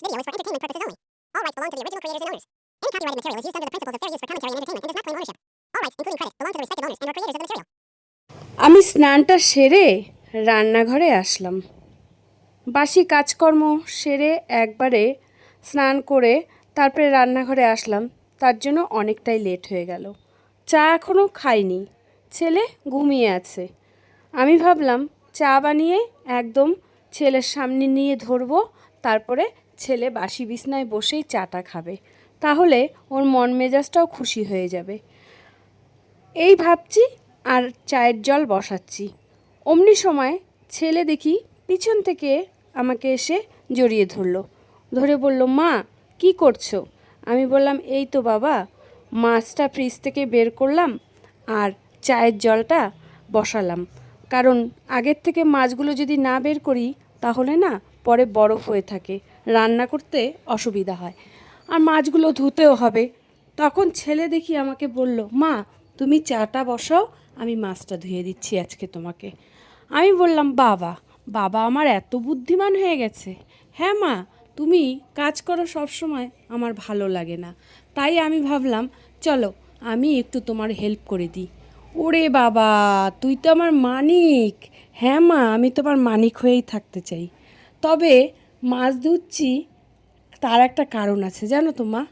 This video is for entertainment purposes only. All rights belong to the original creators and owners. Any copyrighted material is used under the principles of fair use for commentary and entertainment and does not claim ownership. All rights, including credits, belong to the respective owners and or creators of the material. আমি স্নানটা সেরে রান্নাঘরে আসলাম বাসি কাজকর্ম সেরে একবারে স্নান করে তারপরে রান্নাঘরে আসলাম তার জন্য অনেকটাই লেট হয়ে গেল চা এখনও খাইনি ছেলে ঘুমিয়ে আছে আমি ভাবলাম চা বানিয়ে একদম ছেলের সামনে নিয়ে ধরবো তারপরে ছেলে বাসি বিছনায় বসেই চাটা খাবে। তাহলে ওর মন মেজাজটাও খুশি হয়ে যাবে। এই ভাবছি আর চায়ের জল বসাচ্ছি। অমনি সময় ছেলে দেখি পিছন থেকে আমাকে এসে জড়িয়ে ধরলো। ধরে বলল, মা, কি করছ? আমি বললাম, এই তো বাবা, মাছটা ফ্রিজ থেকে বের করলাম আর চায়ের জলটা বসালাম। কারণ আগের থেকে মাছগুলো যদি না বের করি, তাহলে না পরে বরফ হয়ে থাকে। রান্না করতে অসুবিধা হয়। আর মাছগুলো ধুতেও হবে। তখন ছেলে দেখি আমাকে বলল, মা, তুমি চাটা বসাও, আমি মাছটা ধুয়ে দিচ্ছি আজকে তোমাকে। আমি বললাম, বাবা বাবা আমার এত বুদ্ধিমান হয়ে গেছে। হ্যাঁ মা, তুমি কাজ করো সব সময়, আমার ভালো লাগে না। তাই আমি ভাবলাম, চলো, আমি একটু তোমার হেল্প করে দিই। ওরে বাবা, তুই তো আমার মানিক। হ্যাঁ মা, আমি তোমার মানিক হয়েই থাকতে চাই। তবে মাছ ধুচ্ছি তার একটা কারণ আছে, জানো তো মা?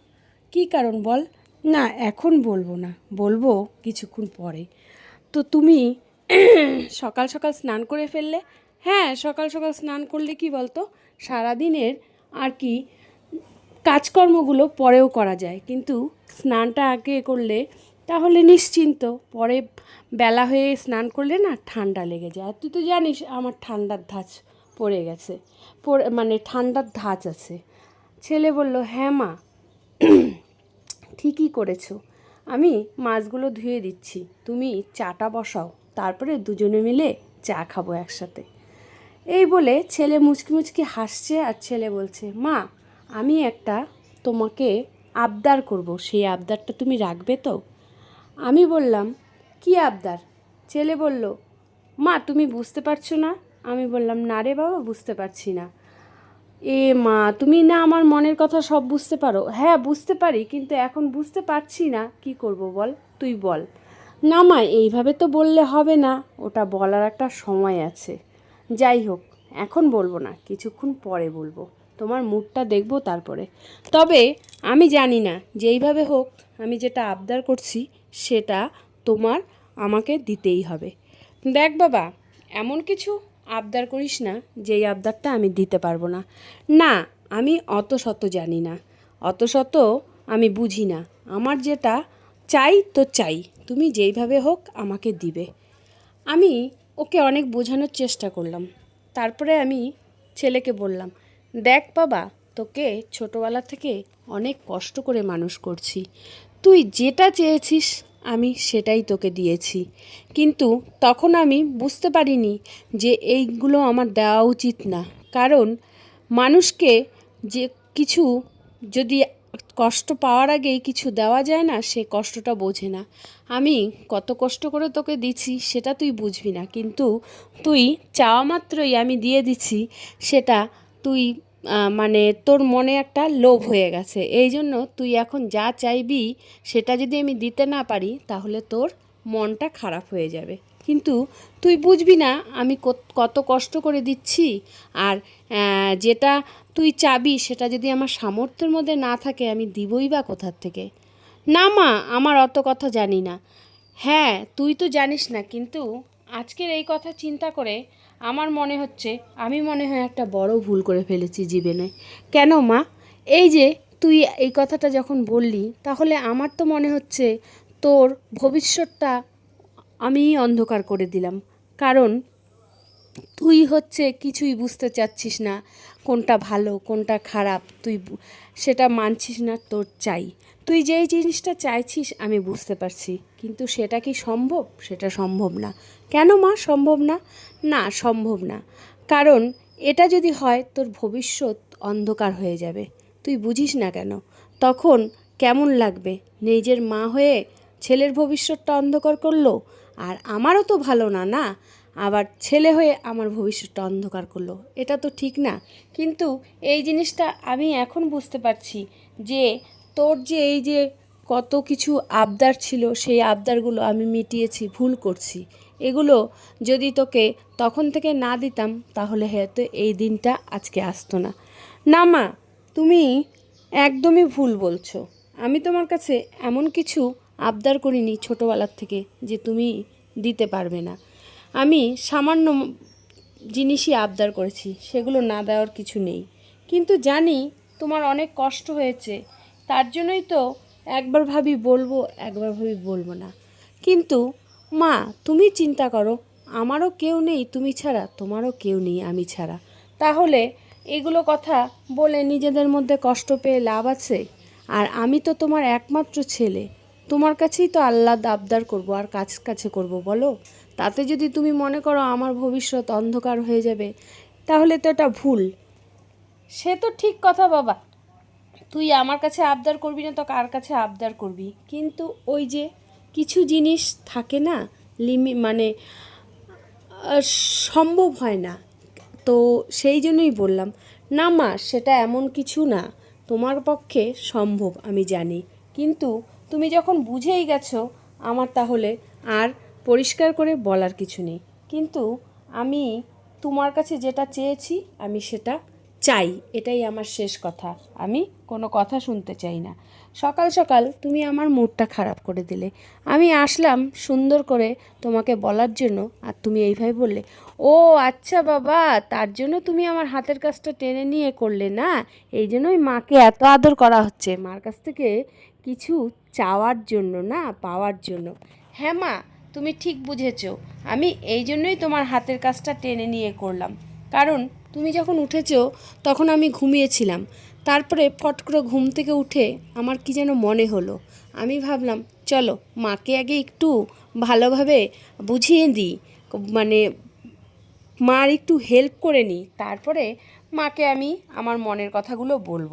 কী কারণ বল? না, এখন বলব না, বলব কিছুক্ষণ পরে। তো তুমি সকাল সকাল স্নান করে ফেললে হ্যাঁ সকাল সকাল স্নান করলে কি বলতো? সারাদিনের আর কি কাজকর্মগুলো পরেও করা যায়, কিন্তু স্নানটা আগে করলে তাহলে নিশ্চিন্ত, পরে বেলা হয়ে স্নান করলে না ঠান্ডা লেগে যায়। আর তুই তো জানিস আমার ঠান্ডার ধাঁচ পড়ে গেছে। মানে ঠান্ডার ধাঁচ আছে। ছেলে বলল হ্যাঁ মা, ঠিকই করেছ। আমি মাছগুলো ধুয়ে দিচ্ছি। তুমি চাটা বসাও, তারপরে দুজনে মিলে চা খাব একসাথে। এই বলে ছেলে মুচকি মুচকি হাসছে আর ছেলে বলছে, মা, আমি একটা তোমাকে আবদার করব। সেই আবদারটা তুমি রাখবে তো? আমি বললাম, কি আবদার? ছেলে বলল, মা, তুমি বুঝতে পারছ না আমি বললাম, না রে বাবা, বুঝতে পারছি না। এ মা, তুমি না আমার মনের কথা সব বুঝতে পারো? হ্যাঁ বুঝতে পারি, কিন্তু এখন বুঝতে পারছি না। কি করব বল? তুই বল। না মা, এইভাবে তো বললে হবে না। ওটা বলার একটা সময় আছে। যাই হোক, এখন বলব না, কিছুক্ষণ পরে বলব। তোমার মুডটা দেখব তারপরে। তবে আমি জানি না, যেইভাবে হোক, আমি যেটা আবদার করছি, সেটা তোমার আমাকে দিতেই হবে। দেখ বাবা, এমন কিছু আবদার করিস না, যেই আবদারটা আমি দিতে পারব না। না, আমি অত শত জানি না। অত শত আমি বুঝি না। আমার যেটা চাই, তো চাই। তুমি যেইভাবে হোক আমাকে দিবে। আমি ওকে অনেক বোঝানোর চেষ্টা করলাম। তারপরে আমি ছেলেকে বললাম, দেখ বাবা, তোকে ছোটোবেলা থেকে অনেক কষ্ট করে মানুষ করছি। তুই যেটা চেয়েছিস আমি সেটাই তোকে দিয়েছি। কিন্তু তখন আমি বুঝতে পারিনি যে এইগুলো আমার দেওয়া উচিত না। কারণ মানুষকে যে কিছু যদি কষ্ট পাওয়ার আগেই কিছু দেওয়া যায় না, সে কষ্টটা বোঝে না। আমি কত কষ্ট করে তোকে দিচ্ছি, সেটা তুই বুঝবি না। কিন্তু তুই চাওয়া মাত্রই আমি দিয়ে দিচ্ছি, সেটা তুই মানে তোর মনে একটা লোভ হয়ে গেছে। এই জন্য তুই এখন যা চাইবি সেটা যদি আমি দিতে না পারি, তাহলে তোর মনটা খারাপ হয়ে যাবে। কিন্তু তুই বুঝবি না আমি কত- কষ্ট করে দিচ্ছি আর যেটা তুই চাবি সেটা যদি আমার সামর্থ্যের মধ্যে না থাকে আমি দিবই বা কোথার থেকে। না মা, আমার অত কথা জানি না। হ্যাঁ তুই তো জানিস না, কিন্তু আজকের এই কথা চিন্তা করে আমার মনে হচ্ছে, আমি মনে হয় একটা বড় ভুল করে ফেলেছি জীবনে। কেন মা? এই যে তুই এই কথাটা যখন বললি, তাহলে আমার তো মনে হচ্ছে তোর ভবিষ্যৎটা আমি অন্ধকার করে দিলাম। কারণ তুই হচ্ছে কিছুই বুঝতে চাচ্ছিস না, কোনটা ভালো, কোনটা খারাপ, তুই সেটা মানছিস না, তোর চাই। তুই যেই জিনিসটা চাইছিস, আমি বুঝতে পারছি। কিন্তু সেটা কি সম্ভব? সেটা সম্ভব না। কেন মা, সম্ভব না? না, সম্ভব না। কারণ এটা যদি হয়, তোর ভবিষ্যৎ অন্ধকার হয়ে যাবে। তুই বুঝিস না কেন? তখন কেমন লাগবে? নিজের মা হয়ে ছেলের ভবিষ্যৎটা অন্ধকার করল? আর আমারও তো ভালো না না? আবার ছেলে হয়ে আমার ভবিষ্যৎটা অন্ধকার করল? এটা তো ঠিক না। কিন্তু এই জিনিসটা আমি এখন বুঝতে পারছি যে তোর যে এই যে কত কিছু আবদার ছিল, সেই আবদারগুলো আমি মিটিয়েছি, ভুল করছি। এগুলো যদি তোকে তখন থেকে না দিতাম, তাহলে হয়তো এই দিনটা আজকে আসতো না। না মা, তুমি একদমই ভুল বলছো। আমি তোমার কাছে এমন কিছু আবদার করিনি ছোটোবেলার থেকে যে তুমি দিতে পারবে না। আমি সামান্য জিনিসই আবদার করেছি, সেগুলো না দেওয়ার কিছু নেই। কিন্তু জানি তোমার অনেক কষ্ট হয়েছে তার জন্যই তো একবার ভাবি বলব, একবার ভাবি বলব না। কিন্তু মা, তুমি চিন্তা করো, আমারও কেউ নেই, তুমি ছাড়া, তোমারও কেউ নেই, আমি ছাড়া। তাহলে এগুলো কথা বলে নিজেদের মধ্যে কষ্ট পেয়ে লাভ আছে? আর আমি তো তোমার একমাত্র ছেলে, তোমার কাছেই তো আল্লাহ আবদার করব, আর কাছ কাছে করব, বলো? তাতে যদি তুমি মনে করো আমার ভবিষ্যৎ অন্ধকার হয়ে যাবে, তাহলে তো এটা ভুল। সে তো ঠিক কথা বাবা তুই আমার কাছে আবদার করবি না, তো কার কাছে আবদার করবি? কিন্তু ওই যে কিছু জিনিস থাকে না, লিমি মানে সম্ভব হয় না। তো সেই জন্যই বললাম, না মা, সেটা এমন কিছু না। তোমার পক্ষে সম্ভব, আমি জানি। কিন্তু তুমি যখন বুঝেই গেছো, আমার তাহলে আর পরিষ্কার করে বলার কিছু নেই। কিন্তু আমি তোমার কাছে যেটা চেয়েছি, আমি সেটা চাই, এটাই আমার শেষ কথা। আমি কোনো কথা শুনতে চাই না। সকাল সকাল তুমি আমার মুডটা খারাপ করে দিলে। আমি আসলাম সুন্দর করে তোমাকে বলার জন্য আর তুমি এইভাবে বললে, ও আচ্ছা বাবা, তার জন্য তুমি আমার হাতের কাজটা টেনে নিয়ে করলে না? এই জন্যই মাকে এত আদর করা হচ্ছে। মার কাছ থেকে কিছু চাওয়ার জন্য না, পাওয়ার জন্য। হ্যাঁ মা, তুমি ঠিক বুঝেছ। আমি এই জন্যই তোমার হাতের কাজটা টেনে নিয়ে করলাম। কারণ তুমি যখন উঠেছ, তখন আমি ঘুমিয়েছিলাম। তারপরে ফট করে ঘুম থেকে উঠে আমার কি যেন মনে হলো। আমি ভাবলাম, চলো, মাকে আগে একটু ভালোভাবে বুঝিয়ে দিই। মানে মার একটু হেল্প করে নিই। তারপরে মাকে আমি আমার মনের কথাগুলো বলব।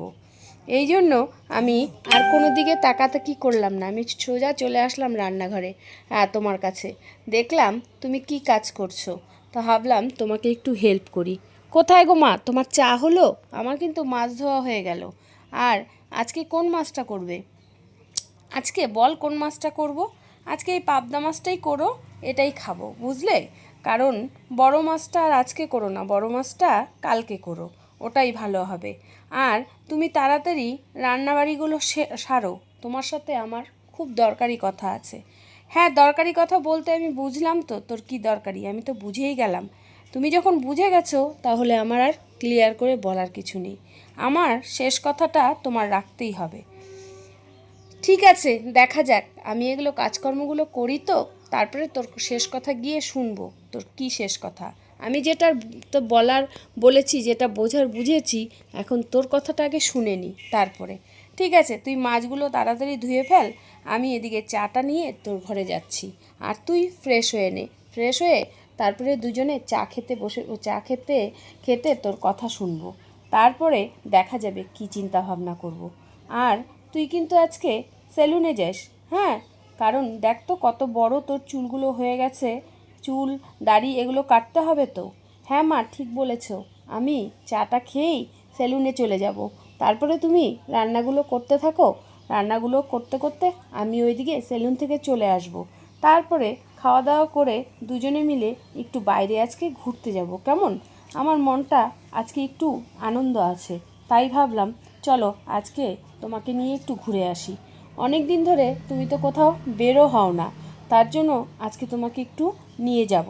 এই জন্য আমি আর কোনো দিকে তাকাতাকি করলাম না। আমি সোজা চলে আসলাম রান্নাঘরে হ্যাঁ তোমার কাছে। দেখলাম, তুমি কি কাজ করছ? তো ভাবলাম, তোমাকে একটু হেল্প করি। কোথায় গো মা? তোমার চা হলো? আমার কিন্তু মাছ ধোয়া হয়ে গেল। আর আজকে কোন মাছটা করবে? আজকে বল কোন মাছটা করব? আজকে এই পাবদা মাছটাই করো, এটাই খাব, বুঝলে? কারণ বড় মাছটা আর আজকে করো না, বড় মাছটা কালকে করো, ওটাই ভালো হবে। আর তুমি তাড়াতাড়ি রান্নাবাড়িগুলো সারো, তোমার সাথে আমার খুব দরকারি কথা আছে। হ্যাঁ দরকারি কথা বলতে আমি বুঝলাম তো, তোর কি দরকারি? আমি তো বুঝেই গেলাম। তুমি যখন বুঝে গেছো, তাহলে আমার আর ক্লিয়ার করে বলার কিছু নেই। আমার শেষ কথাটা তোমার রাখতেই হবে। ঠিক আছে, দেখা যাক। আমি এগুলো কাজকর্মগুলো করি তো, তারপরে তোর শেষ কথা গিয়ে শুনব। তোর কি শেষ কথা? আমি যেটা তো বলার বলেছি, যেটা বোঝার বুঝেছি, এখন তোর কথাটা আগে শুনে নি, তারপরে। ঠিক আছে, তুই মাছগুলো তাড়াতাড়ি ধুয়ে ফেল, আমি এদিকে চাটা নিয়ে তোর ঘরে যাচ্ছি। আর তুই ফ্রেশ হয়ে নে। ফ্রেশ হয়ে তারপরে দুজনে চা খেতে বসে, চা খেতে খেতে তোর কথা শুনব। তারপরে দেখা যাবে কি চিন্তা ভাবনা করব। আর তুই কিন্তু আজকে সেলুনে যাস হ্যাঁ? কারণ দেখ তো কত বড় তোর চুলগুলো হয়ে গেছে। চুল, দাড়ি এগুলো কাটতে হবে তো। হ্যাঁ মা, ঠিক বলেছ। আমি চাটা খেয়েই সেলুনে চলে যাব। তারপরে তুমি রান্নাগুলো করতে থাকো। রান্নাগুলো করতে করতে আমি ওইদিকে সেলুন থেকে চলে আসব। তারপরে খাওয়া দাওয়া করে দুজনে মিলে একটু বাইরে আজকে ঘুরতে যাব, কেমন? আমার মনটা আজকে একটু আনন্দ আছে, তাই ভাবলাম, চলো আজকে তোমাকে নিয়ে একটু ঘুরে আসি। অনেক দিন ধরে তুমি তো কোথাও বেরো হও না, তার জন্য আজকে তোমাকে একটু নিয়ে যাব।